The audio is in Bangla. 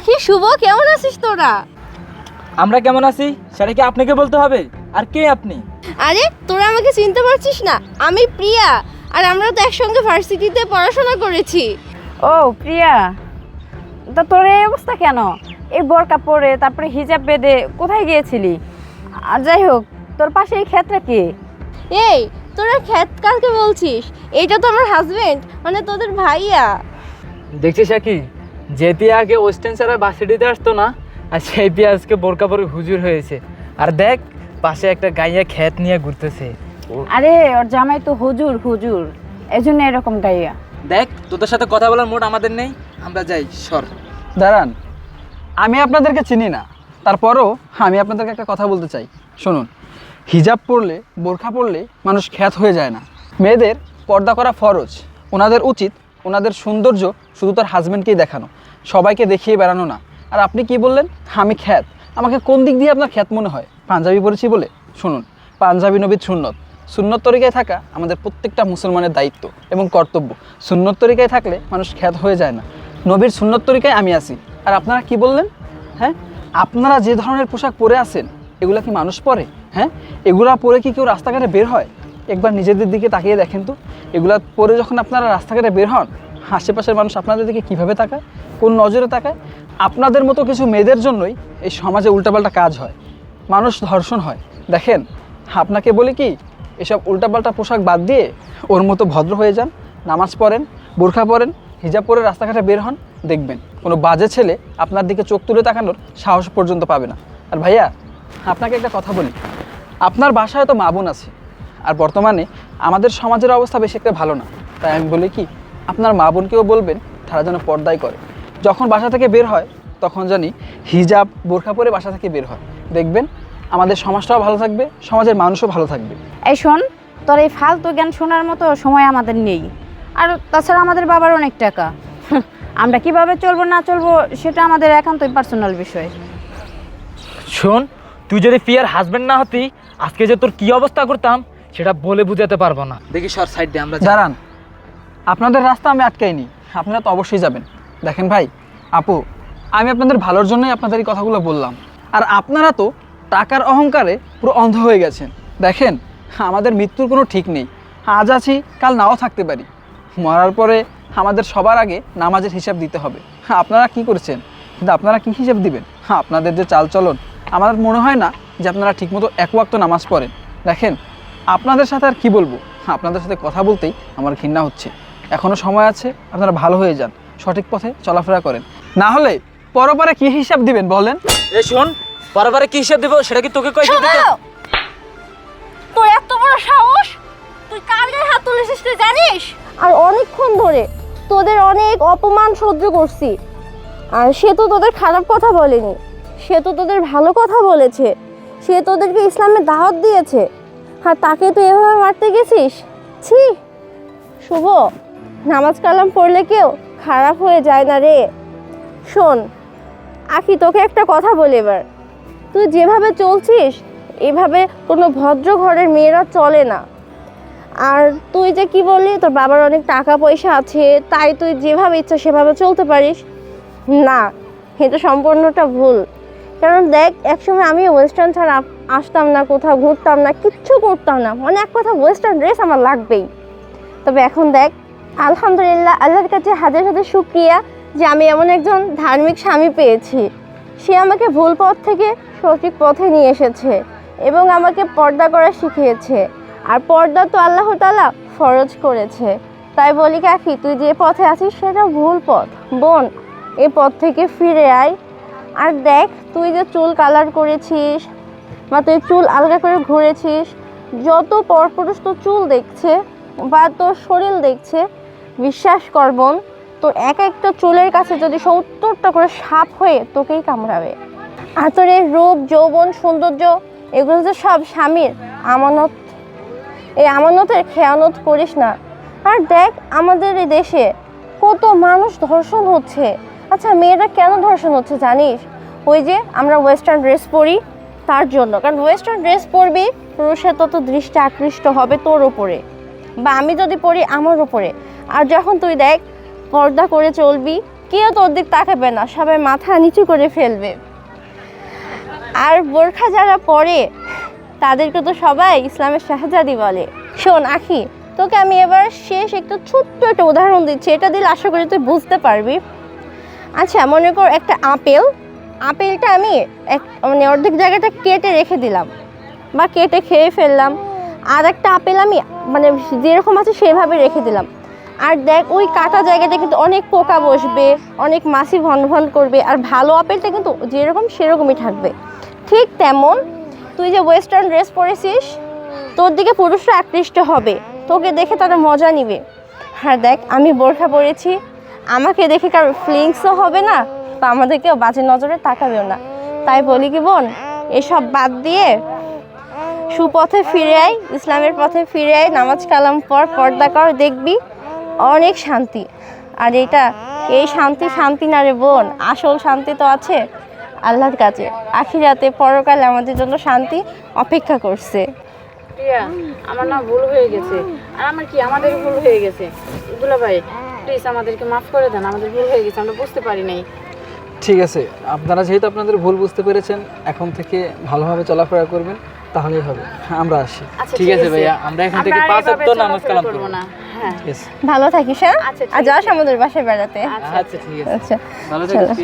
আখি শুভ কেমন আছিস তোরা? আমরা কেমন আছি? সেটা কি আপনাকে বলতে হবে? আর কে আপনি? আরে তোরা আমাকে চিনতে পারছিস না। আমি প্রিয়া আর আমরা তো একসঙ্গে ভার্সিটিতে পড়াশোনা করেছি। ও প্রিয়া? তা তোর এই অবস্থা কেন? এই বোরকা পরে তারপরে হিজাব বেঁধে কোথায় গিয়েছিলি? আর যাই হোক তোর পাশে এই ক্ষেত্রে কি? এই তোরা ক্ষেত কালকে বলছিস? এটা তো আমার হাজবেন্ড মানে তোদের ভাইয়া। দেখছিস কি যে পিয়া আগে ওয়েস্টার্ন ছাড়া বাসিটিতে আসতো না আর সেই পিয়া আজকে বোরকা পরে হুজুর হয়েছে। আর দেখ পাশে একটা গাইয়া খেত নিয়ে ঘুরতেছে। আরে ওর জামাই তো হুজুর হুজুর। এই জন্য এরকম গাইয়া। দেখ তোদের সাথে কথা বলার মোড আমাদের নেই। আমরা যাই সর। দাঁড়ান আমি আপনাদেরকে চিনি না। তারপরও আমি আপনাদেরকে একটা কথা বলতে চাই। শুনুন হিজাব পরলে বোরখা পরলে মানুষ খ্যাত হয়ে যায় না। মেয়েদের পর্দা করা ফরজ। ওনাদের উচিত ওনাদের সৌন্দর্য শুধু তার হাজব্যান্ডকেই দেখানো। সবাইকে দেখিয়ে বেড়ানো না। আর আপনি কি বললেন? আমি খ্যাত। আমাকে কোন দিক দিয়ে আপনার খ্যাত মনে হয়? পাঞ্জাবি পরেছি বলে? শুনুন, পাঞ্জাবি নবীর সুন্নত। সুন্নত তরিকায় থাকা আমাদের প্রত্যেকটা মুসলমানের দায়িত্ব এবং কর্তব্য। সুন্নত তরিকায় থাকলে মানুষ খ্যাত হয়ে যায় না। নবীর সুন্নত তরিকায় আমি আছি। আর আপনারা কি বললেন? হ্যাঁ? আপনারা যে ধরনের পোশাক পরে আছেন এগুলা কি মানুষ পরে? হ্যাঁ? এগুলা পরে কি কেউ রাস্তাঘাটে বের হয়? একবার নিজেদের দিকে তাকিয়ে দেখেন তো। এগুলা পরে যখন আপনারা রাস্তাঘাটে বের হন, আশেপাশের মানুষ আপনাদের দিকে কীভাবে তাকায়, কোন নজরে তাকায়, আপনাদের মতো কিছু মেয়েদের জন্যই এই সমাজে উল্টাপাল্টা কাজ হয়, মানুষ ধর্ষণ হয়। দেখেন, আপনাকে বলি কি, এসব উল্টাপাল্টা পোশাক বাদ দিয়ে ওর মতো ভদ্র হয়ে যান, নামাজ পড়েন, বোরখা পরেন, হিজাব পরে রাস্তাঘাটে বের হন, দেখবেন কোনো বাজে ছেলে আপনার দিকে চোখ তুলে তাকানোর সাহস পর্যন্ত পাবে না। আর ভাইয়া, আপনাকে একটা কথা বলি, আপনার বাসায় তো মা বোন আছে আর বর্তমানে আমাদের সমাজের অবস্থা বেশি একটা ভালো না। তাই আমি বলি কি আপনার মা বোনকেও বলবেন তারা যেন পর্দাই করে। যখন বাসা থেকে বের হয় তখন জানি হিজাব বোরখা পরে বাসা থেকে বের হয়। দেখবেন আমাদের সমাজটাও ভালো থাকবে সমাজের মানুষও ভালো থাকবে। এই শোন তোর এই ফালতু জ্ঞান শোনার মতো সময় আমাদের নেই। আর তাছাড়া আমাদের বাবার অনেক টাকা। আমরা কীভাবে চলবো না চলবো সেটা আমাদের একান্তই পার্সোনাল বিষয়। শোন তুই যদি পিয়ার হাজবেন্ড না হতি আজকে যে তোর কি অবস্থা করতাম সেটা বলে বুঝাতে পারব না। দেখি সর সাইড দিয়ে আমরা। দাঁড়ান। আপনাদের রাস্তা আমি আটকাইনি। আপনারা তো অবশ্যই যাবেন। দেখেন ভাই আপু আমি আপনাদের ভালোর জন্যই আপনাদের এই কথাগুলো বললাম। আর আপনারা তো টাকার অহংকারে পুরো অন্ধ হয়ে গেছেন। দেখেন আমাদের মৃত্যুর কোনো ঠিক নেই। আজ আছি কাল নাও থাকতে পারি। মরার পরে আমাদের সবার আগে নামাজের হিসাব দিতে হবে। আপনারা কি করেছেন? কিন্তু আপনারা কি হিসাব দিবেন? আপনাদের যে চালচলন আমার মনে হয় না যে আপনারা ঠিকমতো এক ওয়াক্ত নামাজ পড়েন। দেখেন আপনাদের সাথে আর কি বলব? আপনাদের সাথে কথা বলতেই আমার ঘৃণা হচ্ছে। এখনও সময় আছে আপনারা ভালো হয়ে যান। সঠিক পথে চলাফেরা করেন। না হলে পরপরে কি হিসাব দিবেন বলেন? এ শোন বারবার কি হিসাব দিব সেটা কি তোকে কই দিতে? তোর এত বড় সাহস? তুই কার গায়ে হাত তুলেছিস তুই জানিস? আর অনেকক্ষণ ধরে তোদের অনেক অপমান সহ্য করছি। আর সে তো তোদের খারাপ কথা বলেনি। সে তো তোদের ভালো কথা বলেছে। সে তোদেরকে ইসলামের দাওয়াত দিয়েছে। আর তাকে তুই এভাবে মারতে গেছিস? ছি। শুভ, নামাজ কালাম পড়লে কেউ খারাপ হয়ে যায় না রে। শোন, আখি, তোকে একটা কথা বলি এবার। তুই যেভাবে চলছিস, এভাবে কোনো ভদ্র ঘরের মেয়েরা চলে না। আর তুই যে কি বললি, তোর বাবার অনেক টাকা পয়সা আছে, তাই তুই যেভাবে ইচ্ছা সেভাবে চলতে পারিস। না, এটা সম্পূর্ণটা ভুল। কারণ দেখ, একসময় আমি ওয়েস্টার্ন ছাড়া আসতাম না, কোথাও ঘুরতাম না, কিচ্ছু করতাম না। মানে এক কথা ওয়েস্টার্ন ড্রেস আমার লাগবেই। তবে এখন দেখ, আলহামদুলিল্লাহ, আল্লাহর কাছে হাজার হাজার শুক্রিয়া যে আমি এমন একজন ধার্মিক স্বামী পেয়েছি। সে আমাকে ভুল পথ থেকে সঠিক পথে নিয়ে এসেছে এবং আমাকে পর্দা করা শিখিয়েছে। আর পর্দা তো আল্লাহ তালা ফরজ করেছে। তাই বলি কাকি, তুই যে পথে আছিস সেটা ভুল পথ। বোন, এ পথ থেকে ফিরে আয়। আর দেখ, তুই যে চুল কালার করেছিস বা তুই চুল আলগা করে ঘুরেছিস, যত পরপুরুষ তো চুল দেখছে বা তোর শরীর দেখছে, বিশ্বাস কর বোন তোর এক একটা চুলের কাছে যদি সত্তরটা করে সাপ হয়ে তোকেই কামড়াবে। আর তোর এই রূপ, যৌবন, সৌন্দর্য, এগুলো তো সব স্বামীর। আমানত, এই আমানতের খেয়ানত করিস না। আর দেখ আমাদের এই দেশে কত মানুষ ধর্ষণ হচ্ছে। আচ্ছা মেয়েরা কেন ধর্ষণ হচ্ছে জানিস? ওই যে আমরা ওয়েস্টার্ন ড্রেস পরি, তার জন্য। কারণ ওয়েস্টার্ন ড্রেস পরবি, পুরুষের তত দৃষ্টি আকৃষ্ট হবে তোর ওপরে বা আমি যদি পড়ি আমার ওপরে আর যখন তুই দেখ, পর্দা করে চলবি, কেউ তোর দিক তাকাবে না, সবাই মাথা নিচু করে ফেলবে। আর বোরখা যারা পরে, তাদেরকে তো সবাই ইসলামের শাহজাদি বলে। শোন, আখি, তোকে আমি এবার শেষ একটা ছোট্ট একটা উদাহরণ দিচ্ছি। এটা দিলে আশা করি তুই বুঝতে পারবি। আচ্ছা মনে কর একটা আপেল। আপেলটা আমি এক মানে অর্ধেক জায়গাটা কেটে রেখে দিলাম বা কেটে খেয়ে ফেললাম। আর একটা আপেল আমি মানে যেরকম আছে সেভাবে রেখে দিলাম। আর দেখ, ওই কাটা জায়গাটা কিন্তু অনেক পোকা বসবে, অনেক মাছি ভন ভন করবে, আর ভালো আপেলটা কিন্তু যেরকম সেরকমই থাকবে। ঠিক তেমন, তুই যে ওয়েস্টার্ন ড্রেস পরেছিস, তোর দিকে পুরুষরা আকৃষ্ট হবে। তোকে দেখে তারা মজা নিবে। হ্যাঁ দেখ, আমি বোরখা পরেছি আমাকে দেখে কারও ফিলিংসও হবে না, বা আমাদেরকেও বাজে নজরে তাকাবেও না। তাই বলি কি বোন, এসব বাদ দিয়ে সুপথে ফিরে আয়, ইসলামের পথে ফিরে আয়, নামাজ কালাম পর পর্দা কর, দেখবি অনেক শান্তি। আর এটা, এই শান্তি শান্তি না রে বোন, আসল শান্তি তো আছে আল্লাহর কাছে। আখিরাতে পরকালে আমাদের জন্য শান্তি অপেক্ষা করছে। আমার না ভুল হয়ে গেছে। আর আমার কি, আমাদের ভুল হয়ে গেছে? দুলা ভাই প্লিজ আমাদেরকে মাফ করে দেন আমাদের ভুল হয়ে গেছে আমরা বুঝতে পারি নাই। ঠিক আছে আপনারা যেহেতু আপনাদের ভুল বুঝতে পেরেছেন এখন থেকে ভালোভাবে চলাফেরা করবেন তাহলেই হবে। আমরা আসি। আচ্ছা ঠিক আছে ভাইয়া আমরা এখন থেকে পাঁচ অব্দ ওয়াক্ত নামাজ কালাম করব না। হ্যাঁ। ভালো থাকিস হ্যাঁ? আচ্ছা, আর যাস আমাদের বাসায় বেড়াতে। আচ্ছা ঠিক আছে। আচ্ছা। ভালো থাকিস।